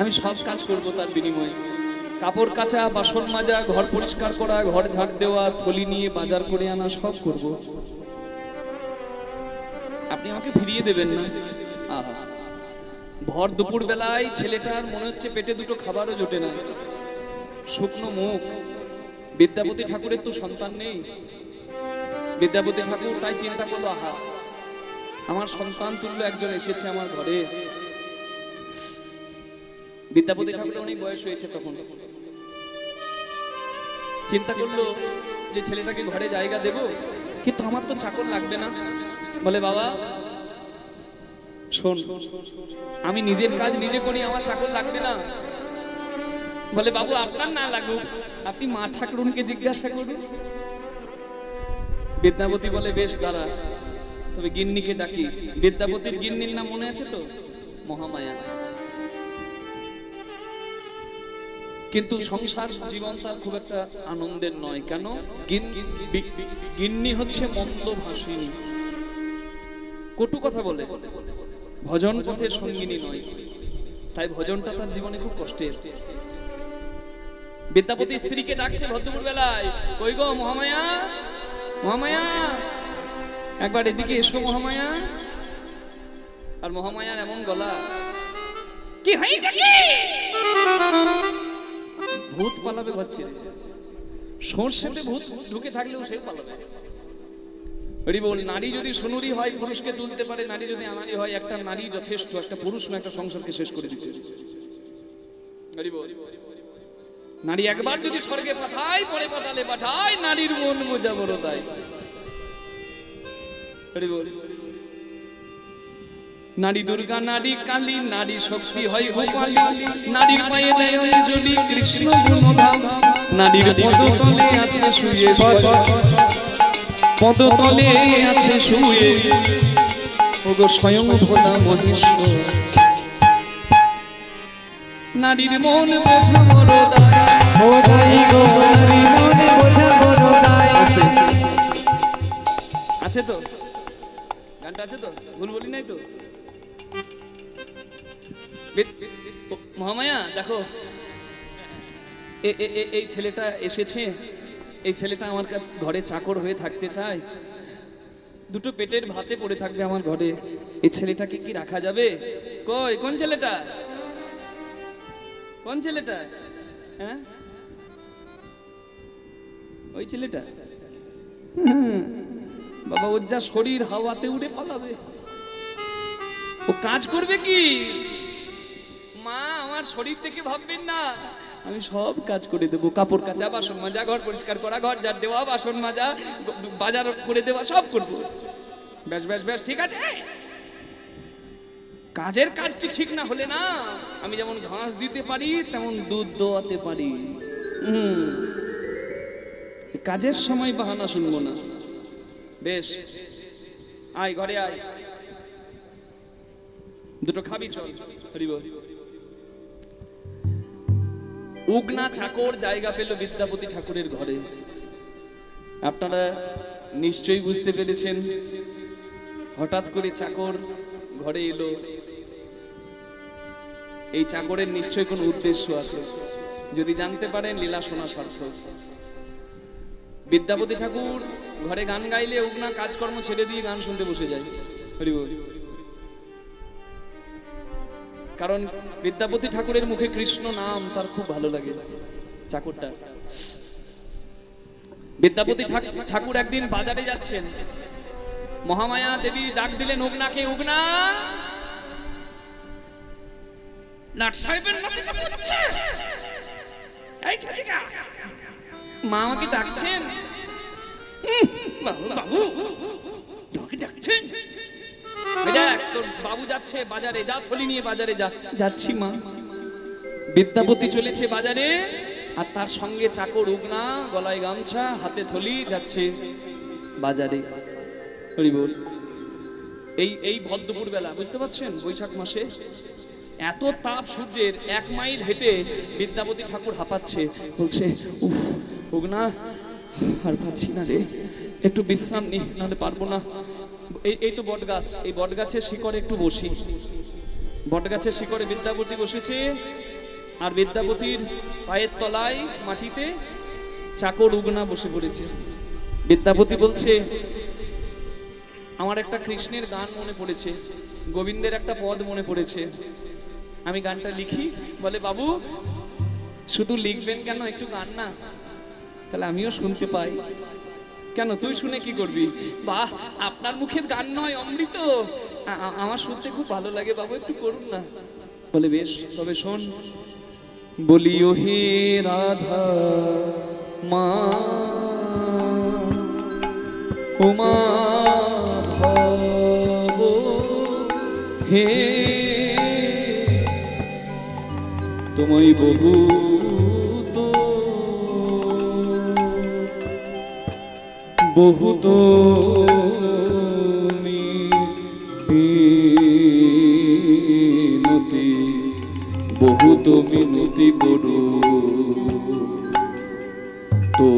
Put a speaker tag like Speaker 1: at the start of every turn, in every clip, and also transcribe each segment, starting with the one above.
Speaker 1: আমি সব কাজ করব তার বিনিময়ে। কাপড় কাচা, বাসন মাজা, ঘর পরিষ্কার করা, ঘর ঝাড় দেওয়া, থলি নিয়ে বাজার করে আনা সব করব। আপনি আমাকে ফিরিয়ে দেবেন না? আহা। ভর দুপুর বেলায় ছেলেটার মনে হচ্ছে পেটে দুটো খাবারও জোটে না। শুকনো মুখ। বিদ্যাপতি ঠাকুরের তো সন্তান নেই। বিদ্যাপতি ঠাকুর তাই চিন্তা করল, আহা, আমার সন্তান তুল্য একজন এসেছে আমার ঘরে। বিদ্যাপতি ঠাকুরের অনেক বয়স হয়েছে তখন। চিন্তা করল যে ছেলেটাকে ঘরে জায়গা দেব, কিন্তু আমার তো চাকর লাগবে না। বলে, বাবা, শোন, আমি নিজের কাজ নিজে করি, আমার চাকর লাগবে না। বলে, বাবু, আপনার না লাগুক, আপনি মা ঠাকুরনকে জিজ্ঞাসা করুন। বিদ্যাপতি বলে, বেশ, দাঁড়া, তবে গিন্নিকে ডাকি। বিদ্যাপতির গিন্নির নাম মনে আছে তো? মহামায়া। কিন্তু সংসার জীবন তার খুব একটা আনন্দের নয়। কেন? গিন্নি হচ্ছে মন্দ ভাষিনী। কটু কথা বলে, ভজন পথে সঙ্গিনী নয়। তাই ভজনটা তার জীবনে খুব কষ্টের। বিদ্যাপতি স্ত্রীকে ডাকছে ভদ্রপুর বেলায় কই গো মহামায়া? মহামায়া? একবার এদিকে এসো মহামায়া। আর মহামায়ার এমন গলা, কি হয়েছে কি? ভূত পালাবে ঘর ছেড়ে সর্ষেতে ভূত ঢুকে থাকলেও সেও পালাবে। বল, নারী যদি সোনুরি হয়, পুরুষকে তুলতে পারে, নারী যদি আনারি হয়, একটা নারী যথেষ্ট, একটা পুরুষ না একটা সংসারকে শেষ করে দিতে। নারী একবার যদি স্বর্গে পাঠায়, পরে পাঠালে পাঠায়, নারীর মন বোঝা বড় তাই বল নারী দুর্গা নারী কালী নারী শক্তি হয় গোপালী। নারীর পায়ে দেয় অঞ্জলি কৃষ্ণ গুণধাম নারীর পদতলে আছে শুয়ে পদতলে আছে শুয়ে। ওগো স্বয়ং ভোলা মহেশ্বর। নারীর মন বোঝা বড় দায়।
Speaker 2: গো নারী মনে বোঝা বড় দায়।
Speaker 1: আছে তো? গানটা আছে তো? ভুল বলি নাই তো? মহামায়া, দেখো। এই ছেলেটা এসেছে। এই ছেলেটা আমার ঘরে চাকর হয়ে থাকতে চায়। দুটো পেটের ভাতে পড়ে থাকবে আমার ঘরে। এই ছেলেটাকে কি রাখা যাবে? কই, কোন ছেলেটা? কোন ছেলেটা? হ্যাঁ? ওই ছেলেটা। বাবা, ওর যা শরীর, হাওয়াতে উড়ে পালাবে। ও কাজ করবে কি? আমার শরীর থেকে ভাববেন না। আমি সব কাজ করে দেবো, কাপড় কাচা, বাসন মাজা, ঘর পরিষ্কার করা, ঘর ঝাড় দেওয়া, বাসন মাজা বাজার করে দেওয়া, সব করব। ব্যাস ব্যাস ব্যাস, ঠিক আছে? কাজের কাজটি ঠিক না হলে না। আমি যেমন ঘাস দিতে পারি, তেমন দুধ দোয়াতে পারি। কাজের সময় বাহানা শুনব না। বেশ। আয়, ঘরে আয়। দুটো খাবি চল হরি বল উগনা চাকর জায়গা পেল বিদ্যাপতি ঠাকুরের ঘরে। আপনারা নিশ্চয়ই বুঝতে পেরেছেন, হঠাৎ করে চাকর ঘরে এলো। এই চাকরের নিশ্চয়ই কোনো উদ্দেশ্য আছে। যদি জানতে পারেন, লীলা শোনা সার্থক। বিদ্যাপতি ঠাকুর ঘরে গান গাইলে উগনা কাজকর্ম ছেড়ে দিয়ে গান শুনতে বসে যায়। হরি বল। কারণ বিদ্যাপতি ঠাকুরের মুখে কৃষ্ণ নাম, তার খুব ভালো লাগে চাকরটা। বিদ্যাপতি ঠাক- ঠাকুর একদিন বাজারে যাচ্ছেন। মহামায়া দেবী ডাক দিলেন, উগনাকে, উগনা! লাট সাহেবের মা আমাকে ডাকছেন? বাবু তোর বাবু যাচ্ছে বাজারে যা থলি নিয়ে বাজারে যা। যাচ্ছি মা। বিদ্যাপতি চলেছে বাজারে আর তার সঙ্গে চাকর উগনা গলায় গামছা হাতে থলি যাচ্ছে বাজারে। এই এই ভদ্রপুর বেলা বুঝতে পারছেন? বৈশাখ মাসে। এত তাপ সূর্যের এক মাইল হেঁটে বিদ্যাপতি ঠাকুর হাঁপাচ্ছে। বলছে উফ উগনা আর পাচ্ছি না রে। একটু বিশ্রাম নি নাহলে পারব না। এই তো বট গাছ এই বট গাছের শিকড়ে একটু বসি। বট গাছের শিকড়ে বিদ্যাপতি বসেছে, আর বিদ্যাপতির পায়ের তলায় মাটিতে চাকর উগনা বসে পড়েছে। বিদ্যাপতি বলছে, আমার একটা কৃষ্ণের গান মনে পড়েছে, গোবিন্দের একটা পদ মনে পড়েছে। আমি গানটা লিখি। বলে, বাবু, শুধু লিখবেন কেন? একটু গান না। তাহলে আমিও শুনতে পাই। কেন তুই শুনে কি করবি? বাহ, আপনার মুখের গান নয়, অমৃত। আমার শুনতে খুব ভালো লাগে, বাবু, একটু করুন না। বলে বেশ, তবে শোন। বলি হে রাধা, মা। উমা হে। তোমায় বহু বহুত মিনতি বহুত মিনতি করু তো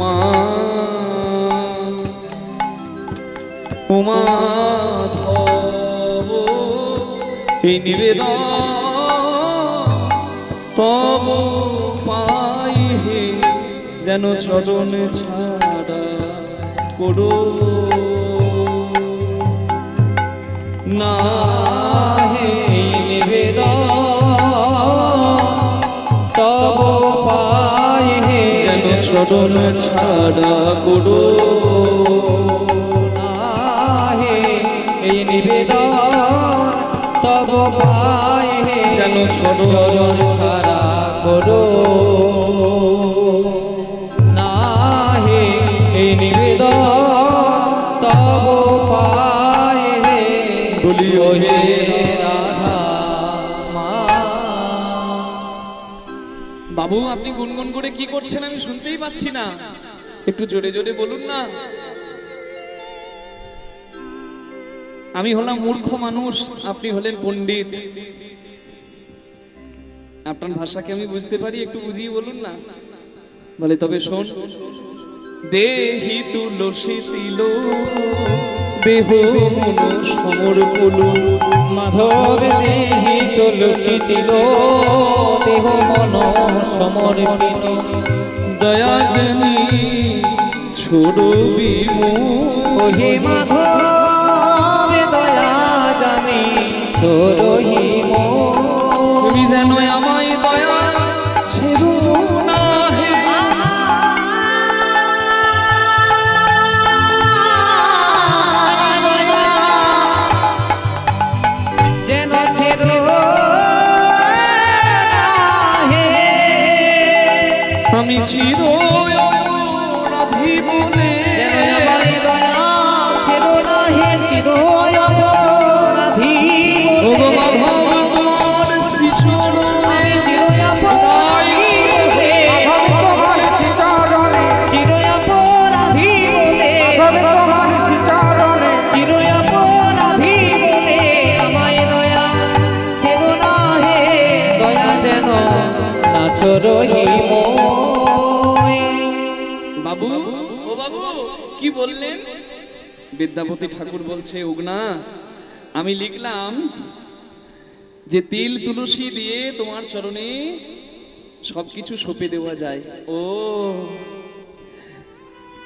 Speaker 1: মা। উমা এই নিবেদন তব পাই হে যেন চরণ ছাড়া করো। না হে যেন চরণ ছাড়া করো।
Speaker 2: হে এই নিবেদন, তব পাই হে
Speaker 1: যেন চরণ
Speaker 2: করো। না হে নিবেদন, তব হে
Speaker 1: বলিও হে বাবু, আপনি গুনগুন করে কি করছেন আমি শুনতেই পাচ্ছি না। একটু জোরে জোরে বলুন না। আমি হলাম মূর্খ মানুষ, আপনি হলেন পণ্ডিত। আপনার ভাষাকে আমি বুঝতে পারি, একটু বুঝিয়ে বলুন না? বলে, তবে শোন, দেহি তুলসী তিল, দেহ মন সমর কলু,
Speaker 2: মাধব দেহি তুলসী ছিল দেহ মন সমর্পিত
Speaker 1: দয়া জনি ছোড়বি
Speaker 2: ওহে মাধব, দয়া জানি ছোড়হি
Speaker 1: আমি চির অপরাধী বলে
Speaker 2: যেন
Speaker 1: বললেন, বিদ্যাপতি ঠাকুর বলছে, উগনা, আমি লিখলাম যে তিল তুলসী দিয়ে তোমার চরণে সবকিছু সঁপে দেওয়া যায়। ও,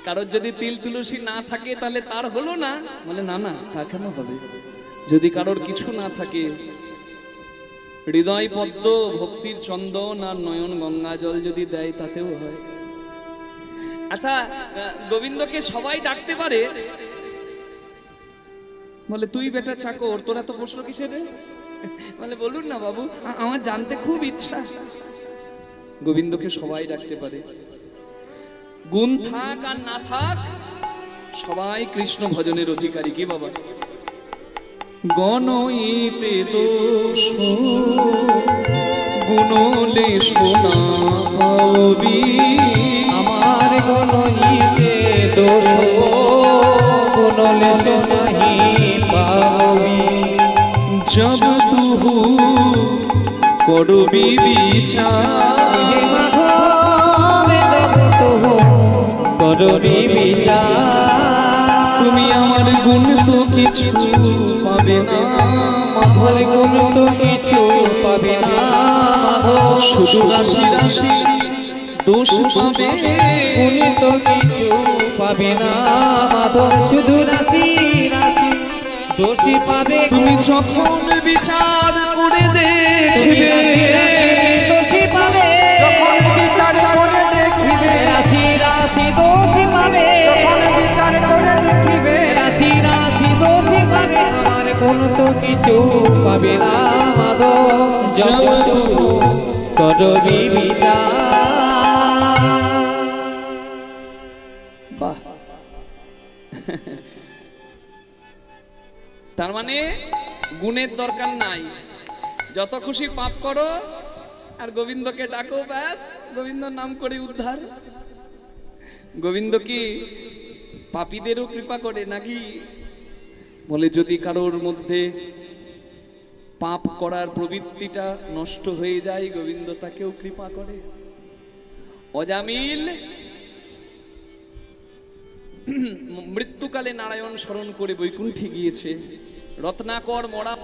Speaker 1: কারোর যদি তিল তুলসী না থাকে তাহলে তার হলো না? বলে, না না, তা কেন হবে? যদি কারোর কিছু না থাকে, হৃদয় পদ্ম, ভক্তির চন্দন আর নয়ন গঙ্গা জল যদি দেয় তাতেও হয়। আচ্ছা গোবিন্দকে সবাই ডাকতে পারে? বলে, তুই বেটা চাকর, তোরা তো প্রশ্ন কিসের? বলে, বলুন না বাবু আমার জানতে খুব ইচ্ছা। গোবিন্দকে সবাই ডাকতে পারে। গুণ থাক আর না থাক, সবাই কৃষ্ণ ভজনের অধিকারী। কি বাবা? গণইতে দোষ গুণলে সোনা
Speaker 2: কোনো ইতে দোষ কোনো লেশ নাহি পাবি
Speaker 1: তুমি আমার গুণ তো কিছু পাবে না।
Speaker 2: মাধর গুণ তো কিছু পাবে না।
Speaker 1: শুধু রাশি রাশি দোষ পাবে
Speaker 2: তো কিছু পাবে না মাধব। শুধু রাশি রাশি দোষী পাবে
Speaker 1: তুমি যখন বিচার করে দেখবে।
Speaker 2: দোষী পাবে
Speaker 3: যখন বিচার করে দেখিবে।
Speaker 2: রাশি রাশি দোষী পাবে
Speaker 3: যখন বিচার করে দেখিবে।
Speaker 2: রাশি রাশি দোষী পাবে আমার কোন তো কিছু পাবে না মাধব। যখন করবি বিচার
Speaker 1: তার মানে গুণের দরকার নাই। যত খুশি পাপ করো, আর গোবিন্দকে ডাকো, ব্যাস, গোবিন্দর নাম করে উদ্ধার। গোবিন্দ কি পাপীদেরও কৃপা করে নাকি? বলে, যদি কারোর মধ্যে পাপ করার প্রবৃত্তিটা নষ্ট হয়ে যায়, গোবিন্দ তাকেও কৃপা করে। অজামিল মৃত্যুকালে নারায়ণ স্মরণ করে বৈকুণ্ঠে গিয়েছে। রত্নাকর মরা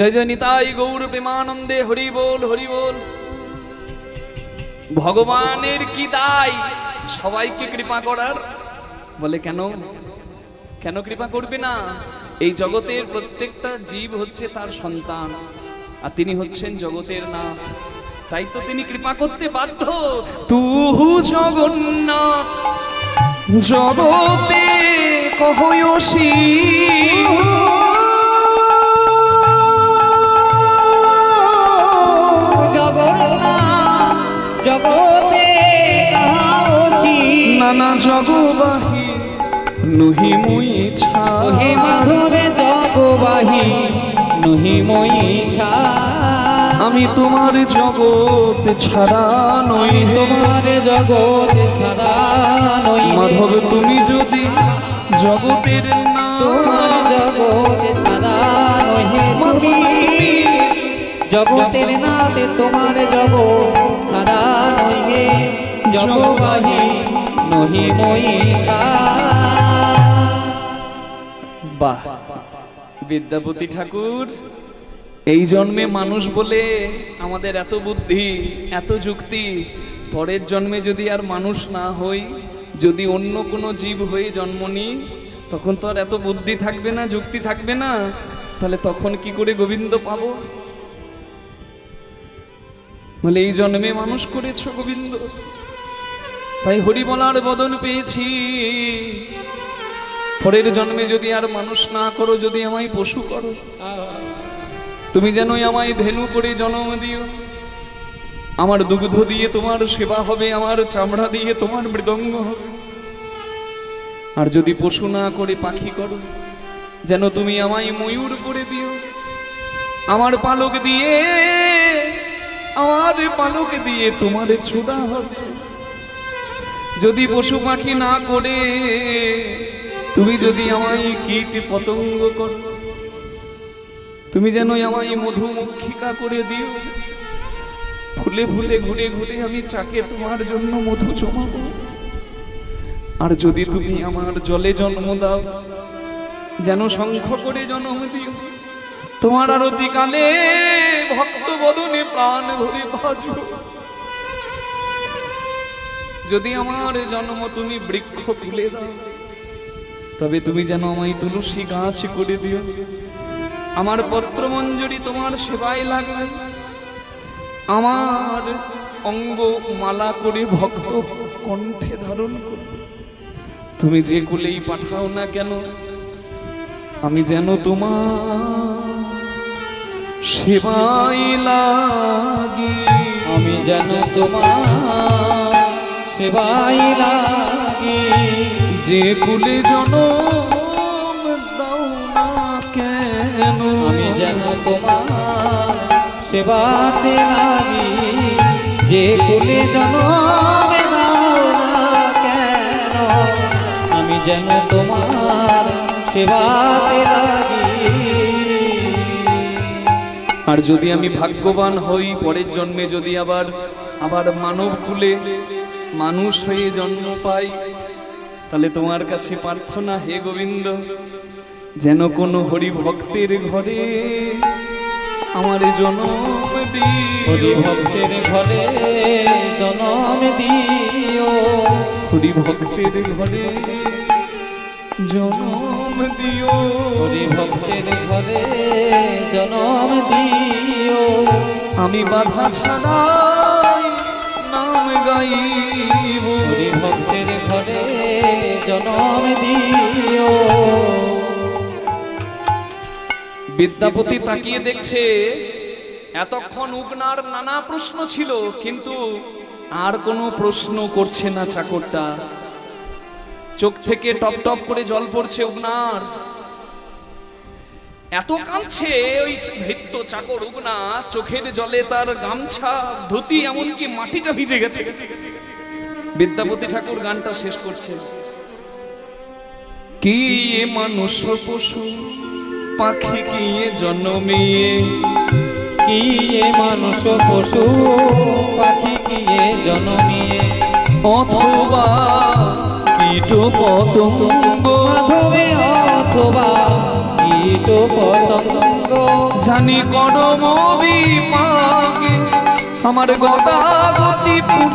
Speaker 1: জয় জয় নিতাই গৌর প্রেমানন্দে হরি বল হরি বল ভগবানের কি দায়? সবাইকে কৃপা করার। বলে, কেন? কেন কৃপা করবে না? এই জগতের প্রত্যেকটা জীব হচ্ছে তার সন্তান, আর তিনি হচ্ছেন জগতের নাথ। তাই তো তিনি কৃপা করতে বাধ্য। তুহু জগন্নাথ, জগতে কহয়সী। নানা জগবাহী নুহি মুই
Speaker 2: হে মাধবে জগবাহী নহি মই ছা।
Speaker 1: আমি তোমার জগৎ ছাড়া নই
Speaker 2: তোমার জগৎ ছাড়া নই
Speaker 1: মাধব তুমি যদি জগতের না
Speaker 2: তোমার জগৎ ছাড়া তুমি জগতের নাতে তোমার জগৎ ছাড়া নই হে। জগবাহী
Speaker 1: বিদ্যাপতি ঠাকুর, এই জন্মে মানুষ বলে আমাদের এত বুদ্ধি, এত যুক্তি, পরের জন্মে যদি আর মানুষ না হই, যদি অন্য কোনো জীব হয়ে জন্ম নিই, তখন তো আর এত বুদ্ধি থাকবে না, যুক্তি থাকবে না, তাহলে তখন কি করে গোবিন্দ পাবো? বলে, এই জন্মে মানুষ করেছ গোবিন্দ। তাই হরি বলার বদন পেয়েছি। পরের জন্মে যদি আর মানুষ না করো, যদি আমায় পশু করো, তুমি যেন আমায় ধেনু করে জন্ম দিও। আমার দুগ্ধ দিয়ে তোমার সেবা হবে, আমার চামড়া দিয়ে তোমার মৃদঙ্গ হবে। আর যদি পশু না করে পাখি করো, যেন তুমি আমায় ময়ূর করে দিও। আমার পালক দিয়ে, আমার পালক দিয়ে তোমার ছোড়া হবে। যদি পশু পাখি না করে, তুমি যদি আমায় কীট পতঙ্গ করো, তুমি যেন আমায় মধুমক্ষিকা করে দিও। ফুলে ফুলে ঘুরে ঘুরে আমি চাকে তোমার জন্য মধু জমাবো আর যদি তুমি আমার জলে জন্ম দাও, যেন শঙ্খ করে জন্ম দিও। তোমার আরতি কালে ভক্ত বদনে প্রাণ ভরে বাজব। যদি আমার জন্ম তুমি বৃক্ষ খুলে দাও, তবে তুমি যেন আমায় তুলসী গাছ করে দিও। আমার পত্র মঞ্জুরি তোমার সেবায় লাগবে। আমার অঙ্গ মালা করে ভক্ত কণ্ঠে ধারণ করবে। তুমি যে কুলেই পাঠাও না কেন, আমি যেন তোমার সেবাই লাগি।
Speaker 2: আমি যেন তোমার সেবাই লাগি।
Speaker 1: যে কুলে জনম দাও না কেন?
Speaker 2: আমি যেন তোমার সেবাতে লাগি। যে কুলে জনমে দাও না কেন? আমি যেন তোমার সেবাতে লাগি।
Speaker 1: আর যদি আমি ভাগ্যবান হই পরের জন্মে যদি আবার আবার মানব কুলে মানুষ হয়ে জন্ম পাই। তাহলে তোমার কাছে প্রার্থনা হে গোবিন্দ যেন কোনো হরি ভক্তের ঘরে আমার জনম
Speaker 2: হরি
Speaker 1: দিও।
Speaker 2: ভক্তের ঘরে জনম দিও।
Speaker 1: হরি ভক্তের ঘরে জনম দিও।
Speaker 2: হরি ভক্তের ঘরে জনম দিও।
Speaker 1: আমি বাধা নাম
Speaker 2: ভক্তের ঘরে জনম দিও।
Speaker 1: বিদ্যাপতি তাকিয়ে দেখছে, এতক্ষণ উগনার নানা প্রশ্ন ছিল, কিন্তু আর কোনো প্রশ্ন করছে না চাকরটা। চোখ থেকে টপ টপ করে জল পড়ছে উগনার। এত কাঁদছে ওই ভৃত্য চাকর উগনা চোখের জলে তার গামছা, ধুতি, এমনকি মাটিটা ভিজে গেছে। বিদ্যাপতি ঠাকুর গানটা শেষ করছে। কি এ মানুষ পশু, পাখি কি এ জন্মিয়ে
Speaker 2: কি এ মানুষ পশু, পাখি কি এ জনমিয়ে
Speaker 1: অথবা কীট পতঙ্গ
Speaker 2: অথবা পতঙ্গ।
Speaker 1: জানি করম বিপাকে আমার গতাগতি